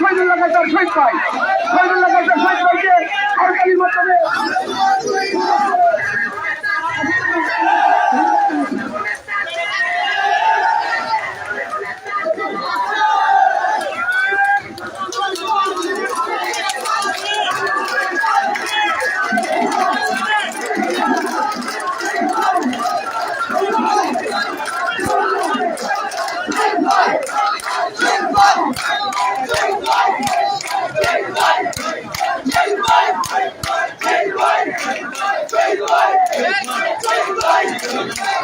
শহীদুল্লাহ কাইসার শহীদ পাই শহীদুল্লাহ কাইসার শহীদ পাইকে সরকারি মাধ্যমে বাংলাদেশ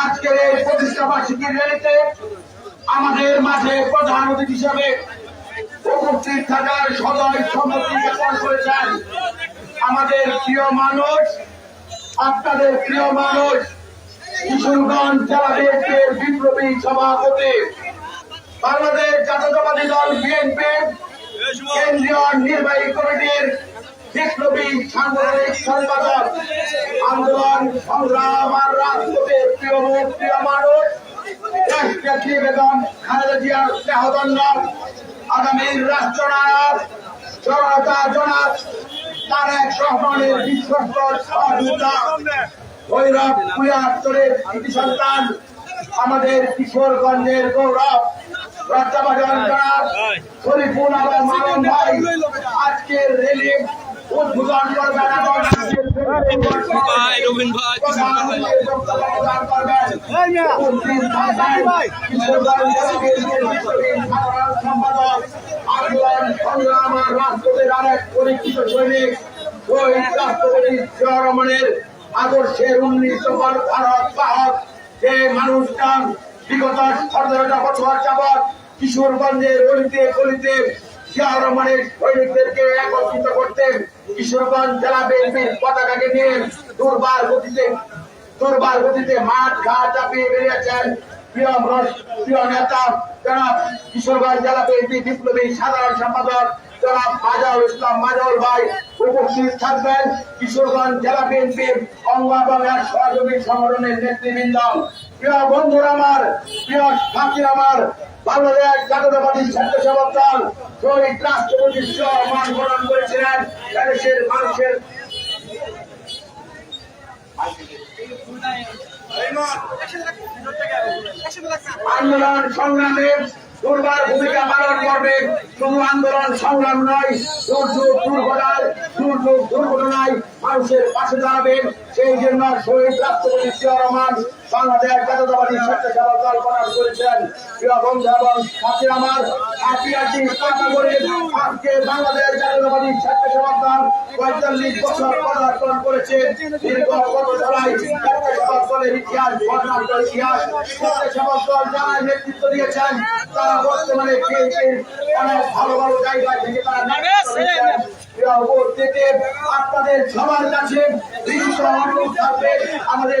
আজকের এই প্রতিষ্ঠা বার্ষিকী র্যালিতে আমাদের মাঝে প্রধান অতিথি হিসাবে উপস্থিত থাকার সদয় সম্মতি জ্ঞাপন করেছেন আমাদের প্রিয় মানুষ, আপনাদের প্রিয় মানুষ, কিশোরগঞ্জ জেলা বিএনপির বিপ্লবী সভাপতি বাংলাদেশ জাতীয়তাবাদী দল, বিএনপি, কেন্দ্রীয় নির্বাহী কমিটির বিপ্লবী সাংগঠনিক সম্পাদক, আন্দোলন, সংগ্রাম আর রাজপথের প্রিয় মুখ, প্রিয় মানুষ রাষ্ট্রপতি বেগম খালেদা জিয়ার স্নেহদণ্ড আগামীর রাষ্ট্রনায়ক, জনতা জনাব, তারেক রহমানের বিশ্বস্ত সহযোগিতা ভৈরব কুয়াত্তরের কৃতি সন্তান, আমাদের কিশোরগঞ্জের গৌরব। শরীফুল ভাই আজকের রেলি উদ্বোধন করবেন আন্দোলন সংগ্রাম আর রাষ্ট্রপতির আরেক পরীক্ষিত সৈনিক শহীদ রাষ্ট্রপতি রহমানের আদর্শের উন্নীত ভারত বাহক যে মানুষটা বিগত সতেরোটা বছর যাবৎ কিশোরগঞ্জের গলিতে গলিতে সাধারণ সম্পাদক থাকবেন। কিশোরগঞ্জ জেলা বিএনপির অঙ্গ সহযোগী সংগঠনের নেতৃবৃন্দ। প্রিয় বন্ধুরা আমার, প্রিয় সাথী আমার আন্দোলন সংগ্রামে দুর্বার ভূমিকা পালন করবে। শুধু আন্দোলন সংগ্রাম নয়, দুর্যোগ দুর্ঘটনায় দুর্যোগ দুর্ঘটনায় মানুষের পাশে দাঁড়াবেন। সেই জন্য শহীদ রাষ্ট্রপতি রহমান বাংলাদেশ জাতীয়তাবাদী স্বেচ্ছাসেবক দল করেছেন। প্রিয় আমার আটি কথা আজকে নেতৃত্ব দিয়েছেন, তারা বর্তমানে অনেক ভালো ভালো জায়গা থেকে তারা আপনাদের আমাদের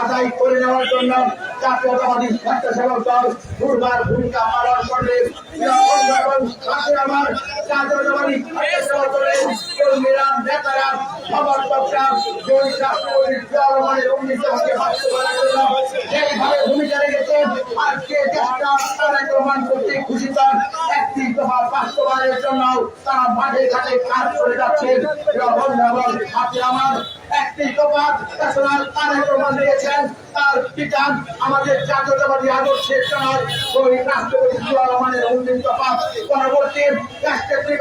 আদায় করে নেওয়ার জন্য জাতীয়তাবাদী স্বেচ্ছাসেবক দল দুর্বার ভূমিকা পালন করবে। জাতীয়তাবাদী সাথে সেবক দলের কর্মীরা, নেতারা সমর্থকরা যেভাবে ভূমিকা রেখেছে আজকে দেশটা তারেক তারা ওই রাষ্ট্রপতি জিয়া পরবর্তী রাষ্ট্রপতি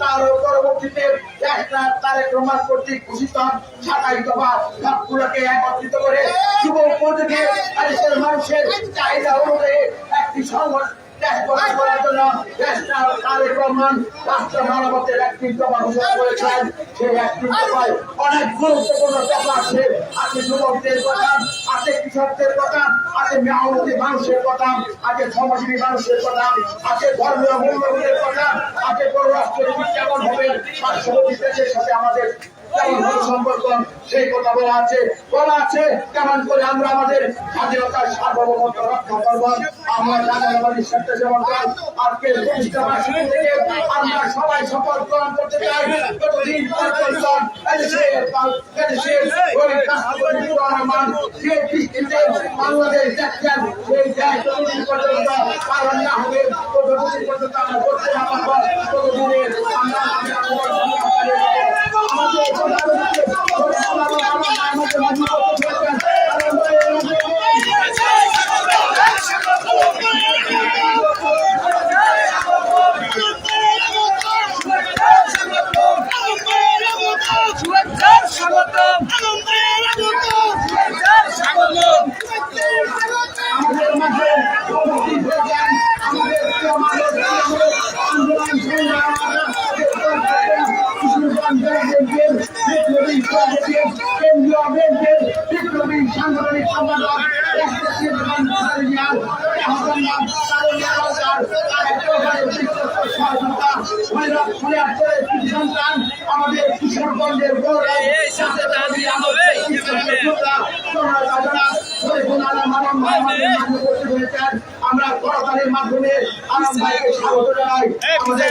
তার পরবর্তীতে একটা তারেক রহমান কর্তৃক ঘোষিত সাতাই দফা সবগুলোকে একত্রিত করে যুব মানুষের চাহিদা অনুযায়ী একটি সংগঠন জন্য তারেক রহমান রাষ্ট্র মানবতের একটি দফা ঘোষণা করেছেন। দফা আছে। আছে যুবকদের কথা আছে কৃষকদের কথা কথা কথা কথা কেমন হবে আমাদের কেমন ভাবে সম্পর্ক, সেই কথা বলা আছে বলা আছে, কেমন করে আমরা আমাদের স্বাধীনতার সার্বভৌমত্ব রক্ষা করব? আমরা জাতীয়তাবাদী স্বেচ্ছাসেবক দল, আজকে আমরা সবাই শপথ গ্রহণ করতে চাই। যতদিন পর্যন্ত যে দৃষ্টিতে বাংলাদেশ দেখছেন, সেই দেশ যতদিন পর্যন্ত পালন না হবে তো পর্যন্ত আমরা করতে না পারব। ততদিনে আমরা আমাদের মাঝে উপস্থিত হয়েছেন আমরা করতালির মাধ্যমে আলম ভাইকে স্বাগত জানাই আমাদের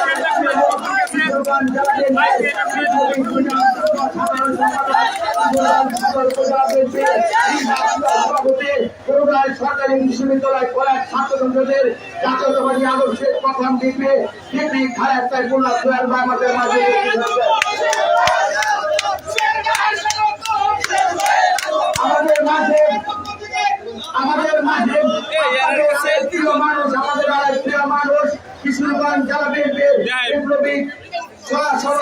সরকারি বিশ্ববিদ্যালয় করার ছাত্রছাত্রীদের জাতীয়তাবাদী আদর্শের প্রথম দিকে তিনি খারাপ তাই গোলাপ আমাদের মাঝে আমাদের মাঝে আমাদের মাঝে প্রিয় মানুষ, আমাদের প্রিয় মানুষ, কৃষ্ণগঞ্জ জেলা বিপ্লবী সরা সরা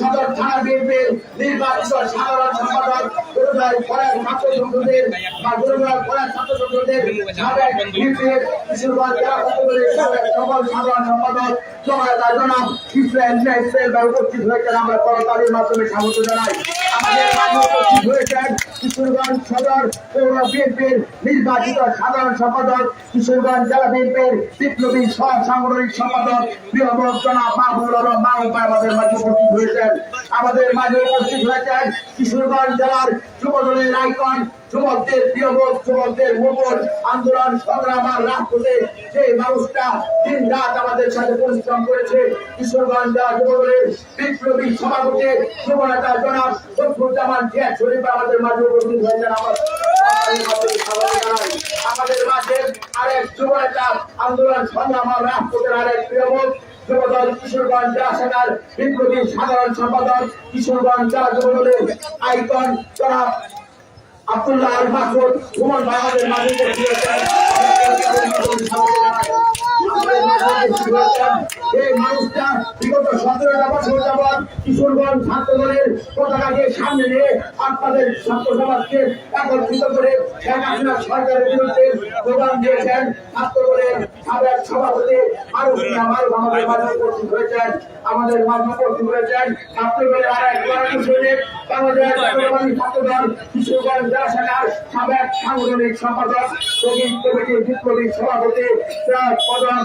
সদর থানা বিএনপির নির্বাচিত সাধারণ সম্পাদক গুরুদার পরের ছাত্র সংসদের বা গুরুদার ছাত্র সংসদের বিএনপির সকল সাধারণ সম্পাদক ইসরায়েল উপস্থিত হয়েছেন। আমরা করতালির মাধ্যমে স্বাগত জানাই। আমাদের মাঝে উপস্থিত হয়েছেন কিশোরগঞ্জ জেলা বিএনপির বিপ্লবী সহ সাংগঠনিক সম্পাদক প্রিয় আমাদের মাঝে উপস্থিত আমাদের মাঝে উপস্থিত হয়েছেন কিশোরগঞ্জ জেলার যুব দলের আইকন, যুবকদের প্রিয় মুখ যুবকদের মোপন আন্দোলন, সংগ্রাম আর রাজপথে যে মানুষটা দিন রাত আমাদের সাথে পরিশ্রম করেছে, কিশোরগঞ্জ জেলা যুব দলের বিপ্লবী সভাপতি যুব নেতা জনাব শফিউজ্জামান জিয়া শরীফ আমাদের মাঝে উপস্থিত হয়েছেন। আমার আমাদের মাঝে আরেক যুব নেতা আন্দোলন, সংগ্রাম আর রাজপথের আরেক প্রিয় মুখ যুবদল কিশোরগঞ্জ শাখার বিপ্লবী সাধারণ সম্পাদক কিশোরগঞ্জ জেলা যুবদলের আইকন জনাব আব্দুল্লাহ মাসুদ হুমন ভাই মাঝে। এই মানুষটা বিগত সতেরোটা বছর যাবৎ কিশোরগঞ্জ ছাত্র দলের পতাকাকে সামনে নিয়ে আপনাদের ছাত্র সমাজকে একত্রিত করে শেখ হাসিনা সরকারের বিরুদ্ধে প্রদান দিয়েছেন ছাত্র দলের সাবেক সভাপতি মারুফ মারুফ আমাদের মাঝে উপস্থিত হয়েছেন আমাদের মাঝে উপস্থিত হয়েছেন ছাত্র দলের আর এক বাংলাদেশ ছাত্র দল কিশোরগঞ্জ জেলা শাখার সাবেক সাংগঠনিক সম্পাদক শহীদ কমিটির বিপ্লবী সভাপতি পদক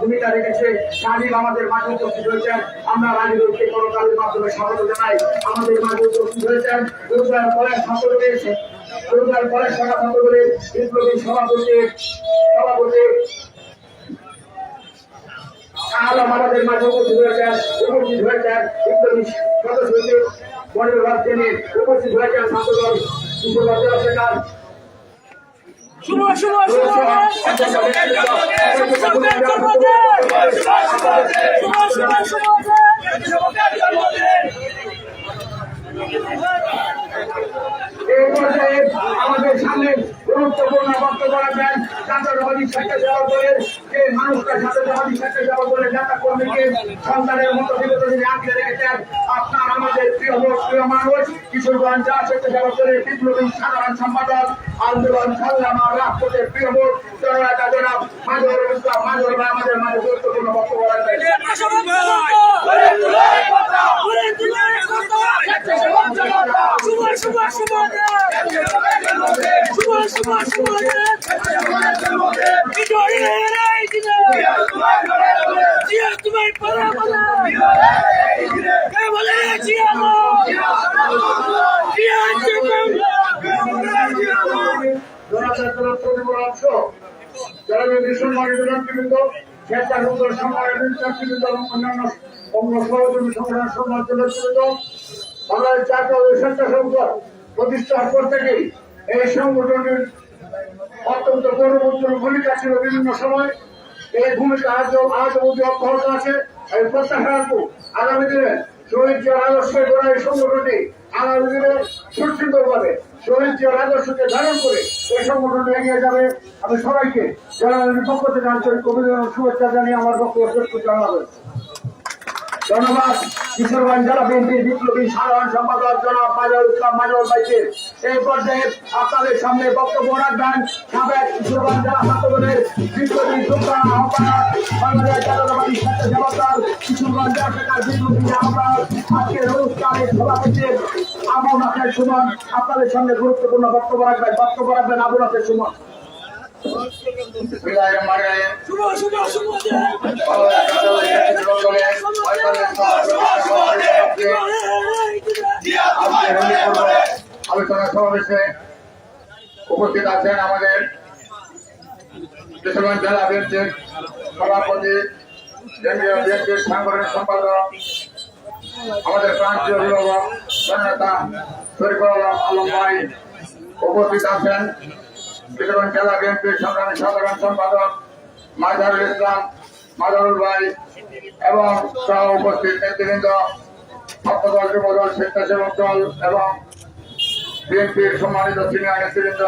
ভূমিকা রেখেছে। আমাদের মাঝে উপস্থিত আমরা করতালির মাধ্যমে স্বাগত জানাই। আমাদের মাঝে উপস্থিত হয়েছেন গুরুদার কলেজ শাখা ছাত্রদের বিপ্লবী সভাপতি সভাপতি আলম আমাদের মাঝে উপস্থিত হয়েছেন উপস্থিত হয়েছেন বিপ্লবী সদস্য মনির ভাব তিনি উপস্থিত হয়েছেন ছাত্রদল জেলা শাখার শুভ শুভ শুভ এই পর্যায়ে আমাদের সামনে গুরুত্বপূর্ণ বক্তব্য রাখবেন জাতীয়তাবাদী স্বেচ্ছাসেবক দলের যে মানুষটা জাতীয়তাবাদী স্বেচ্ছাসেবক দলের নেতা কর্মীকে সন্তানের মতো বিগত দিনে আঁকড়ে রেখেছেন আপনার আমাদের প্রিয় লোক প্রিয় মানুষ কিশোরগঞ্জ জেলা স্বেচ্ছাসেবক দলের বিপ্লবী সাধারণ সম্পাদক আন্দোলন সংগ্রাম রাষ্ট্রের প্রিয় জননেতা জনাব মাজর ইসলাম। মাজর আমাদের মাঝে গুরুত্বপূর্ণ বক্তব্য রাখবেন। প্রতিষ্ঠার পর থেকেই এই সংগঠনের অত্যন্ত গৌরবোজ্জ্বল ভূমিকা ছিল বিভিন্ন সময়। এই ভূমিকা আজ আজ অবধি অব্যাহত আছে। এই প্রত্যাশা রাখব আগামী দিনে শহীদ জিয়ার আদর্শ গড়া এই সংগঠনটি আগামী দিনে সুশৃঙ্খলভাবে শহীদ জিয়ার আদর্শকে ধারণ করে এই সংগঠনটি এগিয়ে যাবে। আমি সবাইকে জেলা পক্ষ থেকে আন্তরিক অভিনন্দন শুভেচ্ছা জানিয়ে আমার বক্তব্য শেষ করতে ধন্যবাদ। কিশোরগঞ্জ জেলা বিএনপির বিপ্লবী সাধারণ সম্পাদক জনাব ইসলাম ভাইকে এই পর্যায়ে আপনাদের সামনে বক্তব্য রাখবেন সাবেক কিশোরগঞ্জ জেলা ছাত্রদলের বিপ্লবী বাংলাদেশ জাতীয়তাবাদী কিশোরগঞ্জ বিপ্লবী আজকের অনুষ্ঠানের আবু নাসের সুমন। আপনাদের সামনে গুরুত্বপূর্ণ বক্তব্য রাখবেন। বক্তব্য রাখবেন আবু নাসের সুমন বিসমিল্লাহিররহমানিররহিম। শুভ শুভ শুভ আলোচনা সমাবেশে উপস্থিত আছেন আমাদের কিশোরগঞ্জ জেলা বিএনপির সভাপতি কেন্দ্রীয় বিএনপির সাংগঠনিক সম্পাদক আমাদের প্রান্তীয় অভিভাবক জননেতা শরীফুল আলম ভাই উপস্থিত আছেন কিশোরগঞ্জ জেলা বিএনপির সংগ্রামী সাধারণ সম্পাদক মাজারুল ইসলাম মাজারুল ভাই এবং সহ উপস্থিত নেতৃবৃন্দ ছাত্রদল যুবদল, স্বেচ্ছাসেবক দল এবং বিএনপির সম্মানিত সিনিয়র নেতৃবৃন্দ,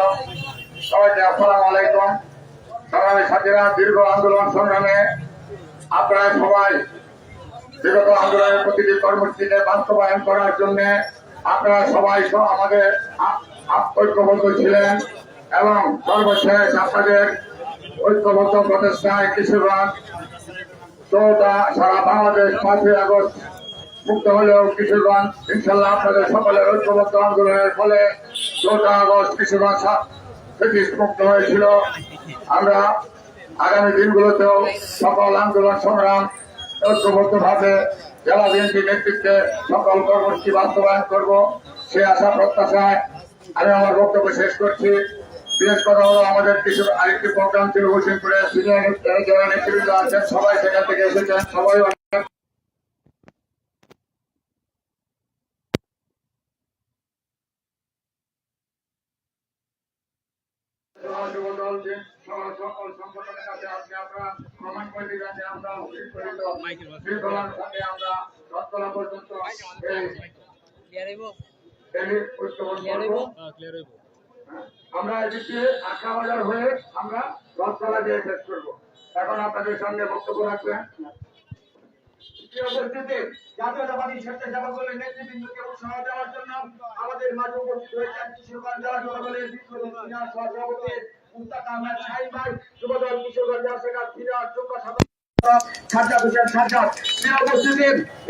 সবাইকে আসসালাম আলাইকুম। সংগ্রামী সাথীরা, দীর্ঘ আন্দোলন সংগ্রামে আপনারা সবাই বিগত আন্দোলনের প্রতিটি কর্মসূচিতে বাস্তবায়ন করার জন্য আপনারা সবাই আমাদের ঐক্যবদ্ধ ছিলেন। এবং সর্বশেষ আপনাদের ঐক্যবদ্ধ প্রচেষ্টায় কিশোরগঞ্জ চৌঠা সারা বাংলাদেশ পাঁচই আগস্ট মুক্ত হলেও কিশোরগঞ্জ ইনশাল্লাহ আপনাদের সকলের ঐক্যবদ্ধ আন্দোলনের ফলে চৌঠা আগস্ট কিশোরগঞ্জ ব্রিটিশ মুক্ত হয়েছিল। আমরা আগামী দিনগুলোতেও সকল আন্দোলন, সংগ্রাম ঐক্যবদ্ধভাবে জেলা বিএনপি নেতৃত্বে সকল কর্মসূচি বাস্তবায়ন করব। সে আশা, প্রত্যাশায় আমি আমার বক্তব্য শেষ করছি। বিশেষ কথা হলো আমাদের কিছু আরেকটি প্রোগ্রাম ছিল হোসেনপুরে সিনিয়র নেতৃত্ব- যারা নেতৃবৃন্দ আছেন সবাই সেখান থেকে এসেছেন সবাই অনেক যুবদল যে সকল আমরা এদিকে আখড়া বাজার হয়ে আমরা রথতলা দিয়ে শেষ করব। এখন আপনাদের সামনে বক্তব্য রাখবেন। আমাদের মাঝে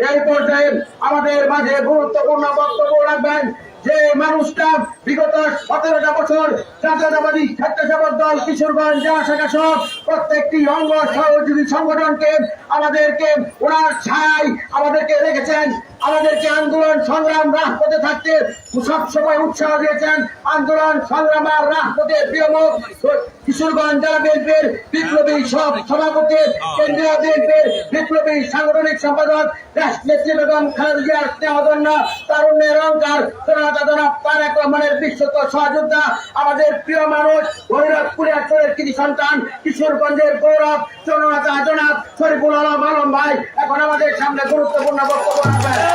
এই পর্যায়ে আমাদের মাঝে গুরুত্বপূর্ণ বক্তব্য রাখবেন যে মানুষটা বিগত সতেরোটা বছর জাতীয়তাবাদী স্বেচ্ছাসেবক দল কিশোরগঞ্জ জেলা শাখা সহ প্রত্যেকটি অঙ্গ সহযোগী সংগঠনকে আমাদেরকে ওনার ছায় আমাদেরকে রেখেছেন। আমাদেরকে আন্দোলন সংগ্রাম রাজপথে থাকতে সব সময় উৎসাহ দিয়েছেন। আন্দোলন সংগ্রাম আর রাজপথে প্রিয়মুখ কিশোরগঞ্জ জেলা বিএনপির বিপ্লবী সব সভাপতি, কেন্দ্রীয় বিএনপির বিপ্লবী সাংগঠনিক সম্পাদক রাষ্ট্রনেত্রী বেগম খালেদা জিয়ার স্নেহধন্য, তারুণ্যের অহংকার জনতা জনাব তারেক রহমানের বিশ্বত সহযোদ্ধা, আমাদের প্রিয় মানুষ ভৈরবপুরে আসলের কৃতি সন্তান, কিশোরগঞ্জের গৌরব, জননেতা জনাব শরীফুল আলম আলম ভাই, এখন আমাদের সামনে গুরুত্বপূর্ণ বক্তব্য রাখবেন।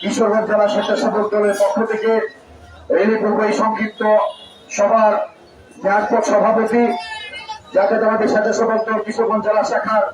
কিশোরগঞ্জ জেলা স্বেচ্ছাসেবক দলের পক্ষ থেকে রেলি পূর্ব এই সংক্ষিপ্ত সভার ন্যায়পথ সভাপতি জাতীয়তাবাদী স্বেচ্ছাসেবক দল কিশোরগঞ্জ জেলা শাখার